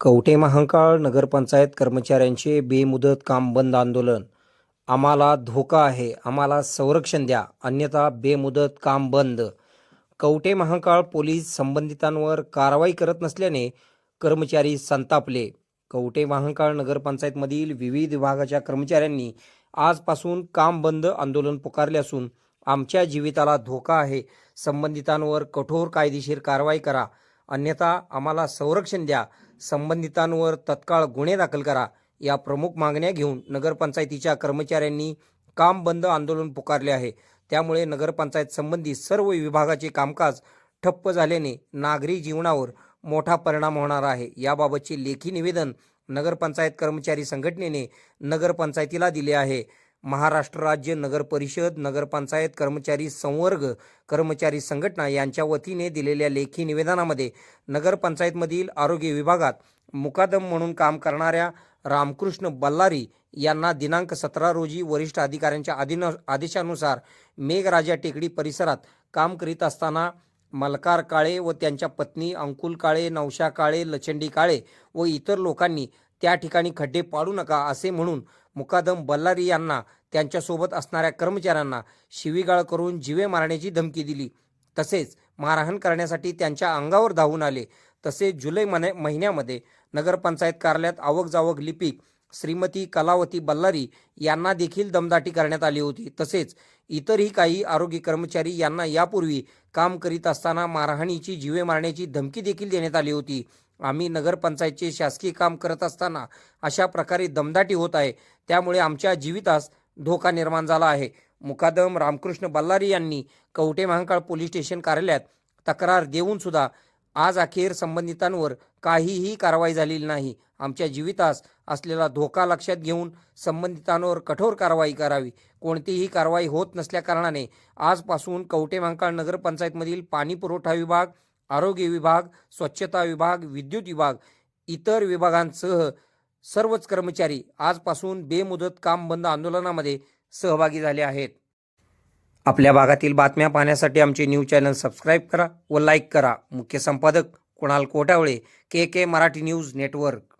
कवठे महांकाळ नगरपंचायत कर्मचाऱ्यांचे बेमुदत काम बंद आंदोलन. आम्हाला धोका आहे. आम्हाला संरक्षण द्या. अन्यथा बेमुदत काम बंद. कवठे महांकाळ पोलीस संबंधितांवर कारवाई करत नसल्याने कर्मचारी संतापले. कवठे महांकाळ नगरपंचायतमधील विविध विभागाच्या कर्मचाऱ्यांनी आजपासून काम बंद आंदोलन पुकारले असून आमच्या जीविताला धोका आहे. संबंधितांवर कठोर कायदेशीर कारवाई करा. अन्यथा आम्हाला संरक्षण द्या. संबंधितांवर तत्काळ गुन्हे दाखल करा. या प्रमुख मागण्या घेऊन नगरपंचायतीच्या कर्मचाऱ्यांनी काम बंद आंदोलन पुकारले आहे. त्यामुळे नगरपंचायत संबंधी सर्व विभागाचे कामकाज ठप्प झाल्याने नागरी जीवनावर मोठा परिणाम होणार आहे. याबाबतचे लेखी निवेदन नगरपंचायत कर्मचारी संघटनेने नगरपंचायतीला दिले आहे. महाराष्ट्र राज्य नगर परिषद नगरपंचायत कर्मचारी संवर्ग कर्मचारी संघटना यांच्या वतीने दिलेल्या लेखी निवेदनामध्ये नगरपंचायतमधील आरोग्य विभागात मुकादम म्हणून काम करणाऱ्या रामकृष्ण बल्लारी यांना दिनांक सतरा रोजी वरिष्ठ अधिकाऱ्यांच्या आदिन आदेशानुसार मेघराजा टेकडी परिसरात काम करीत असताना मलकार काळे व त्यांच्या पत्नी अंकुल काळे नवशा काळे लचंडी काळे व इतर लोकांनी त्या ठिकाणी खड्डे पाडू नका असे म्हणून मुकादम बल्लारी यांना त्यांच्यासोबत असणाऱ्या कर्मचाऱ्यांना शिवीगाळ करून जिवे मारण्याची धमकी दिली. तसेच मारहाण करण्यासाठी त्यांच्या अंगावर धावून आले. तसेच जुलै मने महिन्यामध्ये नगरपंचायत कार्यालयात आवक जावक लिपिक श्रीमती कलावती बल्लारी यांना देखील दमदाटी करण्यात आली होती. तसेच इतरही काही आरोग्य कर्मचारी यांना यापूर्वी काम करीत असताना मारहाणीची जीवे मारण्याची धमकी देखील देण्यात आली होती. आम्ही नगरपंचायतचे शासकीय काम करत असताना अशा प्रकारे दमदाटी होत आहे. त्यामुळे आमच्या जीवितास धोका निर्माण झाला आहे. मुकादम रामकृष्ण बल्लारी यांनी कवटे महांकाळ पोलीस स्टेशन कार्यालयात तक्रार देऊन सुद्धा आज अखेर संबंधितांवर काहीही कारवाई झालेली नाही. आमच्या जीवितास असलेला धोका लक्षात घेऊन संबंधितांवर कठोर कारवाई करावी. कोणतीही कारवाई होत नसल्याकारणाने आजपासून कवटे महांकाळ नगरपंचायतमधील पाणी पुरवठा विभाग आरोग्य विभाग स्वच्छता विभाग विद्युत विभाग इतर विभागांसह सर्वच कर्मचारी आजपासून बेमुदत काम बंद आंदोलनामध्ये सहभागी झाले आहेत. आपल्या भागातील बातम्या पाहण्यासाठी आमचे न्यूज चॅनल सबस्क्राईब करा व लाईक करा. मुख्य संपादक Kunal Kotawale K K Marathi news network.